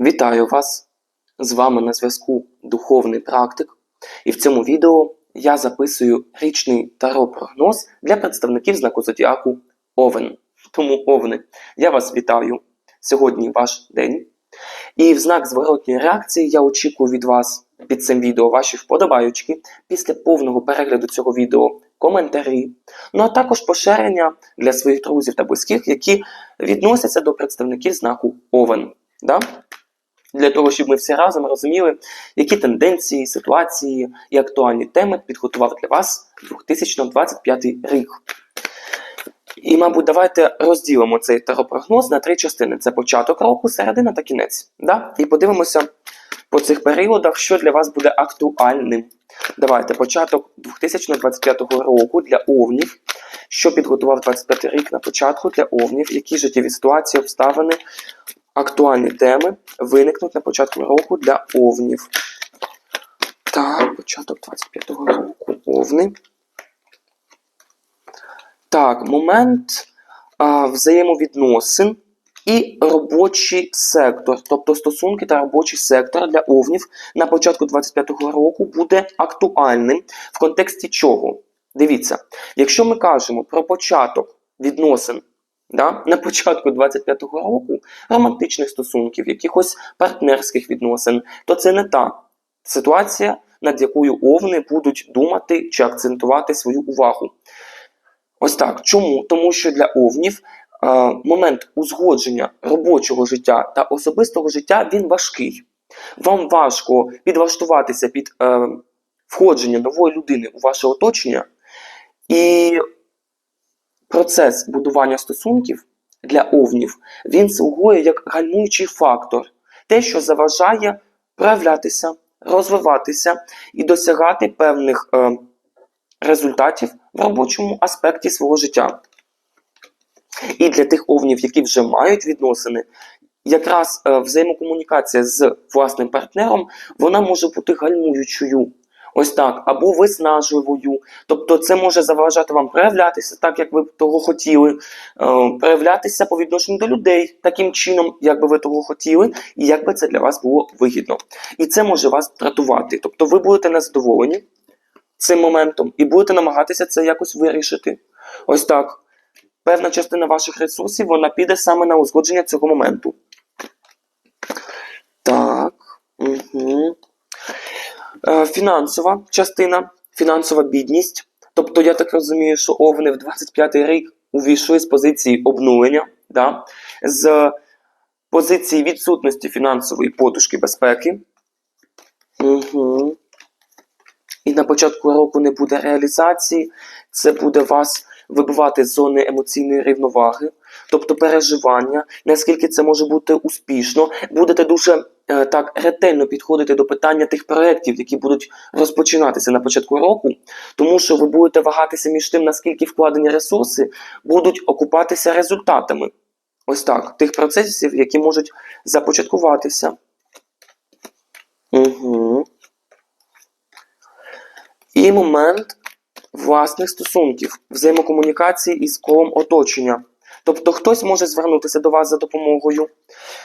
Вітаю вас! З вами на зв'язку Духовний Практик, і в цьому відео я записую річний таро-прогноз для представників знаку Зодіаку Овен. Тому, Овни, я вас вітаю. Сьогодні ваш день. І в знак зворотньої реакції я очікую від вас під цим відео ваші вподобаючки після повного перегляду цього відео коментарі, ну а також поширення для своїх друзів та близьких, які відносяться до представників знаку Овен. Да? Для того, щоб ми всі разом розуміли, які тенденції, ситуації і актуальні теми підготував для вас 2025 рік. І, мабуть, давайте розділимо цей таропрогноз на три частини: це початок року, середина та кінець. Да? І подивимося по цих періодах, що для вас буде актуальним. Давайте початок 2025 року для овнів. Що підготував 25 рік на початку для овнів, які життєві ситуації, обставини, актуальні теми виникнуть на початку року для овнів. Так, початок 25-го року овни. Так, момент а, взаємовідносин і робочий сектор, тобто стосунки та робочий сектор для овнів на початку 25-го року буде актуальним в контексті чого? Дивіться, якщо ми кажемо про початок відносин да, на початку 25-го року романтичних стосунків, якихось партнерських відносин, то це не та ситуація, над якою овни будуть думати чи акцентувати свою увагу. Ось так. Чому? Тому що для овнів е, момент узгодження робочого життя та особистого життя він важкий. Вам важко підлаштуватися під е, входження нової людини у ваше оточення, і процес будування стосунків для овнів він слугує як гальмуючий фактор, те, що заважає проявлятися, розвиватися і досягати певних е, результатів в робочому аспекті свого життя. І для тих овнів, які вже мають відносини, якраз е, взаємокомунікація з власним партнером вона може бути гальмуючою. Ось так, або виснажливою. Тобто це може заважати вам проявлятися так, як ви б того хотіли, е, проявлятися по відношенню до людей таким чином, як би ви того хотіли, і як би це для вас було вигідно. І це може вас дратувати. Тобто ви будете незадоволені цим моментом і будете намагатися це якось вирішити. Ось так. Певна частина ваших ресурсів вона піде саме на узгодження цього моменту. Так. Угу. Е, фінансова частина, фінансова бідність. Тобто, я так розумію, що овни в 25-й рік увійшли з позиції обнулення, да? з позиції відсутності фінансової подушки безпеки. Угу. І на початку року не буде реалізації, це буде вас вибивати з зони емоційної рівноваги, тобто переживання, наскільки це може бути успішно, будете дуже е, так ретельно підходити до питання тих проєктів, які будуть розпочинатися на початку року, тому що ви будете вагатися між тим, наскільки вкладені ресурси будуть окупатися результатами. Ось так, тих процесів, які можуть започаткуватися. Угу. І момент власних стосунків, взаємокомунікації із колом оточення. Тобто хтось може звернутися до вас за допомогою,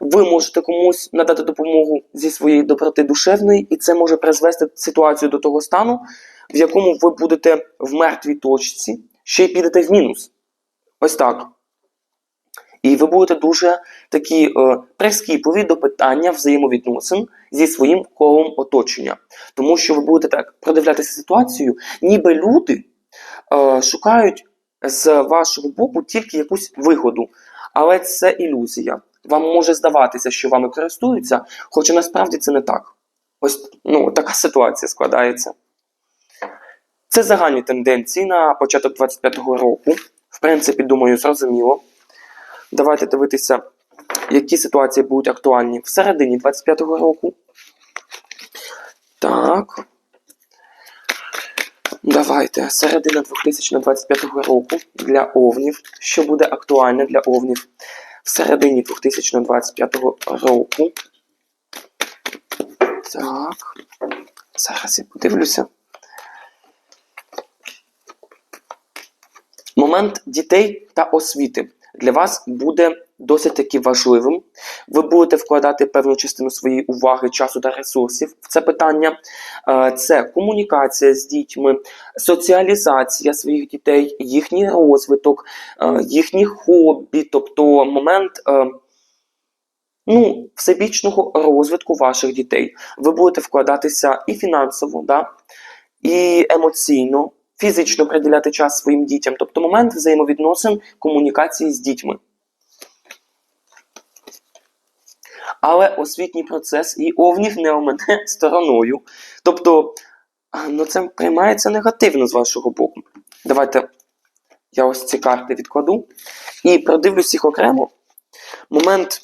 ви можете комусь надати допомогу зі своєї доброти душевної, і це може призвести ситуацію до того стану, в якому ви будете в мертвій точці, ще й підете в мінус. Ось так. І ви будете дуже такі е, прискіпливі до питання взаємовідносин зі своїм колом оточення. Тому що ви будете так продивлятися ситуацію, ніби люди е, шукають з вашого боку тільки якусь вигоду. Але це ілюзія. Вам може здаватися, що вами користуються, хоча насправді це не так. Ось ну, така ситуація складається. Це загальні тенденції на початок 25-го року. В принципі, думаю, зрозуміло. Давайте дивитися, які ситуації будуть актуальні в середині 25-го року. Так. Давайте. Середина 2025 року для овнів. Що буде актуальне для овнів в середині 2025 року. Так. Зараз я подивлюся. Момент дітей та освіти. Для вас буде досить таки важливим. Ви будете вкладати певну частину своєї уваги, часу та ресурсів в це питання. Е, Це комунікація з дітьми, соціалізація своїх дітей, їхній розвиток, е, їхні хобі, тобто момент. е, Ну, всебічного розвитку ваших дітей. Ви будете вкладатися і фінансово, да? і емоційно, фізично приділяти час своїм дітям, тобто момент взаємовідносин комунікації з дітьми. Але освітній процес і овнів не омине стороною. Тобто, ну це приймається негативно з вашого боку. Давайте я ось ці карти відкладу і продивлюсь їх окремо. Момент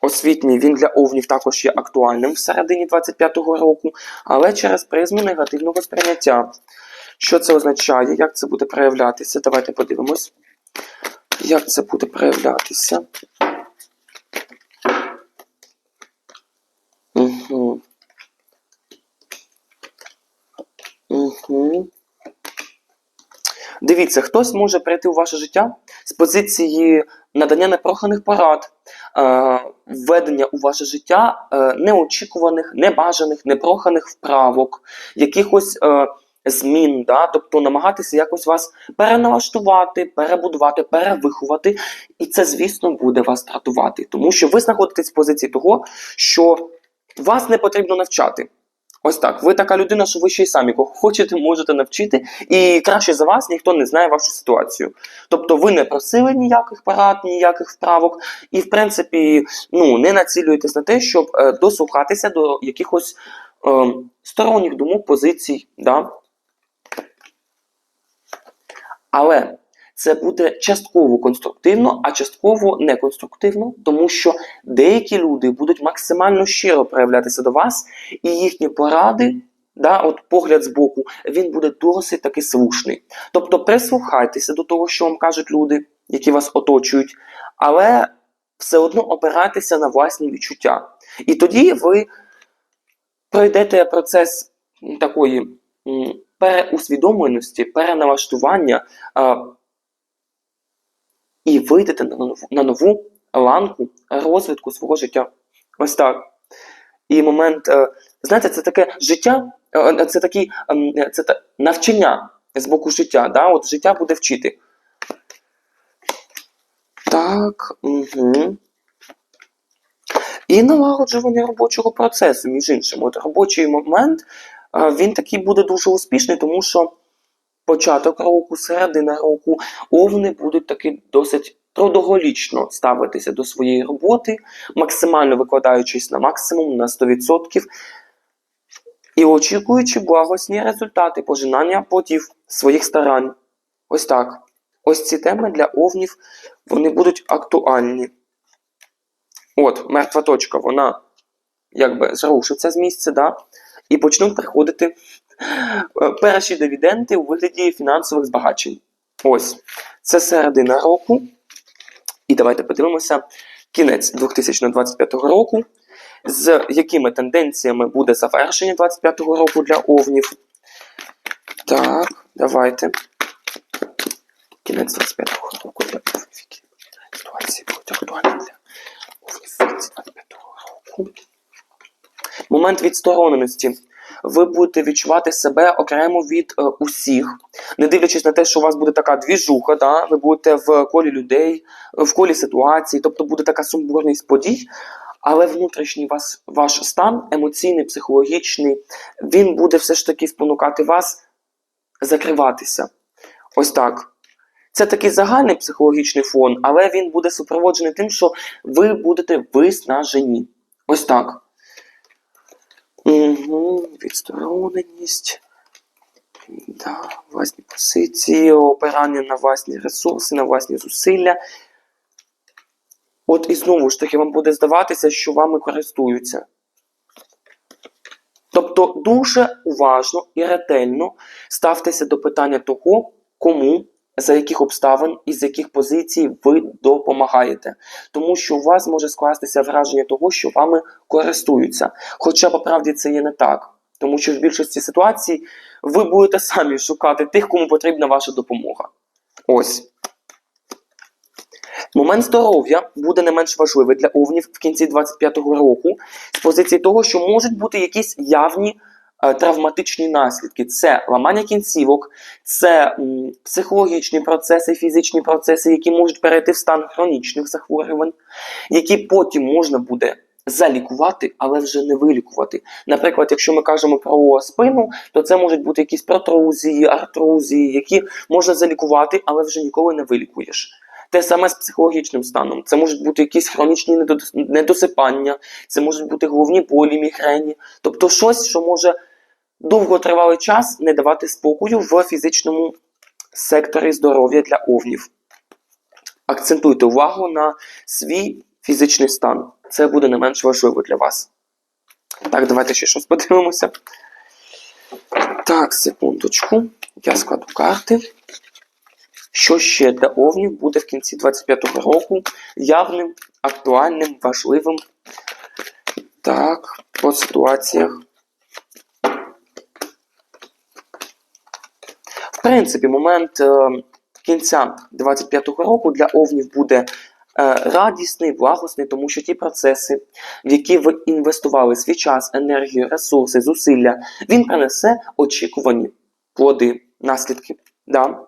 освітній він для овнів також є актуальним всередині 25-го року, але через призму негативного сприйняття. Що це означає? Як це буде проявлятися? Давайте подивимось. Як це буде проявлятися? Угу. Угу. Дивіться, хтось може прийти у ваше життя з позиції надання непроханих порад, е, введення у ваше життя е, неочікуваних, небажаних, непроханих вправок, якихось е, змін, да? тобто намагатися якось вас переналаштувати, перебудувати, перевиховати. І це, звісно, буде вас дратувати, тому що ви знаходитесь в позиції того, що вас не потрібно навчати. Ось так. Ви така людина, що ви ще й самі кого хочете, можете навчити, і краще за вас ніхто не знає вашу ситуацію. Тобто ви не просили ніяких порад, ніяких вправок, і, в принципі, ну, не націлюєтесь на те, щоб е, дослухатися до якихось е, сторонніх думок, позицій. Да? Але це буде частково конструктивно, а частково неконструктивно, тому що деякі люди будуть максимально щиро проявлятися до вас, і їхні поради, да, от погляд з боку, він буде досить таки слушний. Тобто прислухайтеся до того, що вам кажуть люди, які вас оточують, але все одно опирайтеся на власні відчуття. І тоді ви пройдете процес такої переусвідомленості, переналаштування. а, і вийдете на нову, на нову ланку розвитку свого життя. Ось так. І момент, е, знаєте, це таке життя, е, це такий ем, це та, навчання з боку життя. Да? От життя буде вчити. Так. Угу. І налагоджування робочого процесу, між іншим. От робочий момент е, він такий буде дуже успішний, тому що початок року, середина року, овни будуть таки досить трудоголічно ставитися до своєї роботи, максимально викладаючись на максимум на 100%. І очікуючи благосні результати пожинання плодів своїх старань. Ось так. Ось ці теми для овнів вони будуть актуальні. От, мертва точка, вона якби зрушиться з місця, да? І почнуть приходити е, перші дивіденди у вигляді фінансових збагачень. Ось, це середина року. І давайте подивимося кінець 2025 року, з якими тенденціями буде завершення 2025 року для овнів. Так, давайте. Кінець 25-го року для овнів. Ситуації будуть актуальні для овнів 2025 року. Момент відстороненості. Ви будете відчувати себе окремо від е, усіх, не дивлячись на те, що у вас буде така двіжуха, да? ви будете в колі людей, в колі ситуації, тобто буде така сумбурність подій, але внутрішній вас, ваш стан, емоційний, психологічний, він буде все ж таки спонукати вас закриватися. Ось так. Це такий загальний психологічний фон, але він буде супроводжений тим, що ви будете виснажені. Ось так. Угу, відстороненість. Да, власні позиції, опирання на власні ресурси, на власні зусилля. От і знову ж таки вам буде здаватися, що вами користуються. Тобто дуже уважно і ретельно ставтеся до питання того, кому, за яких обставин і з яких позицій ви допомагаєте. Тому що у вас може скластися враження того, що вами користуються. Хоча по правді це є не так. Тому що в більшості ситуацій ви будете самі шукати тих, кому потрібна ваша допомога. Ось. Момент здоров'я буде не менш важливий для овнів в кінці 25-го року з позиції того, що можуть бути якісь явні травматичні наслідки. Це ламання кінцівок, це психологічні процеси, фізичні процеси, які можуть перейти в стан хронічних захворювань, які потім можна буде залікувати, але вже не вилікувати. Наприклад, якщо ми кажемо про спину, то це можуть бути якісь протрузії, артрузії, які можна залікувати, але вже ніколи не вилікуєш. Те саме з психологічним станом. Це можуть бути якісь хронічні недос- недосипання, це можуть бути головні болі, мігрені, тобто щось, що може довготривалий час не давати спокою в фізичному секторі здоров'я для овнів. Акцентуйте увагу на свій фізичний стан. Це буде не менш важливо для вас. Так, давайте ще щось подивимося. Так, секундочку. Я складу карти. Що ще для овнів буде в кінці 25-го року явним, актуальним, важливим? Так, по ситуаціях. Принципі, момент е, кінця 25-го року для овнів буде е, радісний, благосний, тому що ті процеси, в які ви інвестували свій час, енергію, ресурси, зусилля, він принесе очікувані плоди, наслідки. Да?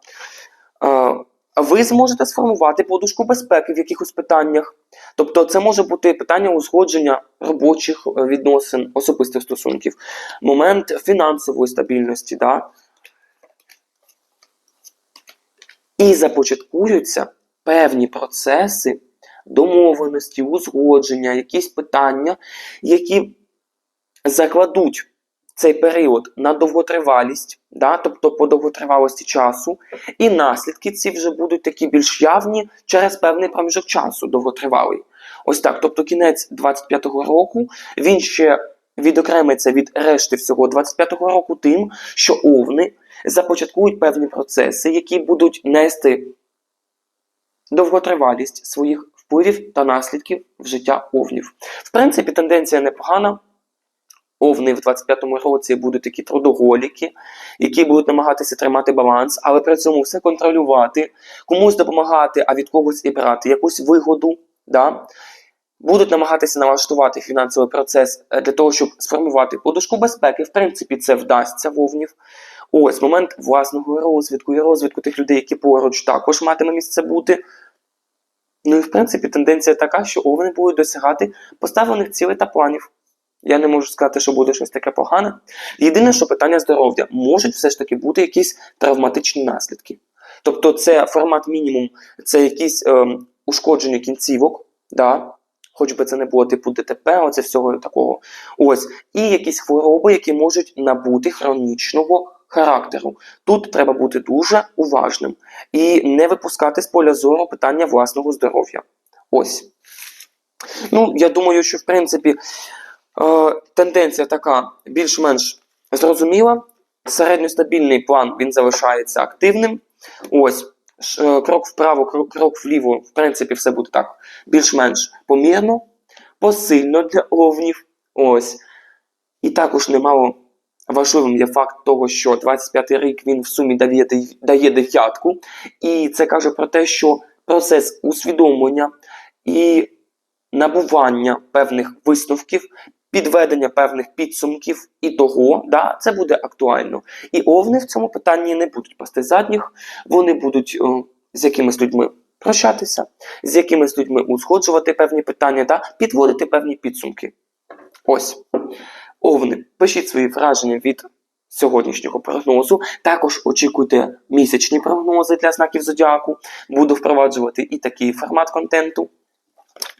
Е, ви зможете сформувати подушку безпеки в якихось питаннях. Тобто, це може бути питання узгодження робочих відносин, особистих стосунків, момент фінансової стабільності. Да? І започаткуються певні процеси домовленості, узгодження, якісь питання, які закладуть цей період на довготривалість, да, тобто по довготривалості часу, і наслідки ці вже будуть такі більш явні через певний проміжок часу довготривалий. Ось так. Тобто кінець 25-го року він ще відокремиться від решти всього 25-го року тим, що овни започаткують певні процеси, які будуть нести довготривалість своїх впливів та наслідків в життя овнів. В принципі, тенденція непогана. Овни в 25-му році будуть такі трудоголіки, які будуть намагатися тримати баланс, але при цьому все контролювати, комусь допомагати, а від когось і брати якусь вигоду. Да? Будуть намагатися налаштувати фінансовий процес е, для того, щоб сформувати подушку безпеки. В принципі, це вдасться вовнів. Ось момент власного розвитку і розвитку тих людей, які поруч також матиме місце бути. Ну і в принципі тенденція така, що овни будуть досягати поставлених цілей та планів. Я не можу сказати, що буде щось таке погане. Єдине, що питання здоров'я можуть все ж таки бути якісь травматичні наслідки. Тобто, це формат мінімум, це якісь ем, ушкодження кінцівок, да? Хоч би це не було типу ДТП, оце всього такого. Ось, і якісь хвороби, які можуть набути хронічного характеру. Тут треба бути дуже уважним і не випускати з поля зору питання власного здоров'я. Ось. Ну, я думаю, що в принципі е, тенденція така більш-менш зрозуміла. Середньостабільний план він залишається активним. Ось. Е, Крок вправо, крок, вліво, в принципі, все буде так більш-менш помірно, посильно для овнів. Ось. І також немало важливим є факт того, що 25-й рік він в сумі дає, дає дев'ятку. І це каже про те, що процес усвідомлення і набування певних висновків, підведення певних підсумків і того, да, це буде актуально. І овни в цьому питанні не будуть пасти задніх, вони будуть е, з якимись людьми прощатися, з якимись людьми узгоджувати певні питання, да, підводити певні підсумки. Ось. Овни, пишіть свої враження від сьогоднішнього прогнозу. Також очікуйте місячні прогнози для знаків зодіаку. Буду впроваджувати і такий формат контенту.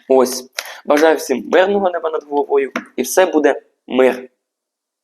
Ось. Бажаю всім мирного неба над головою, і все буде мир.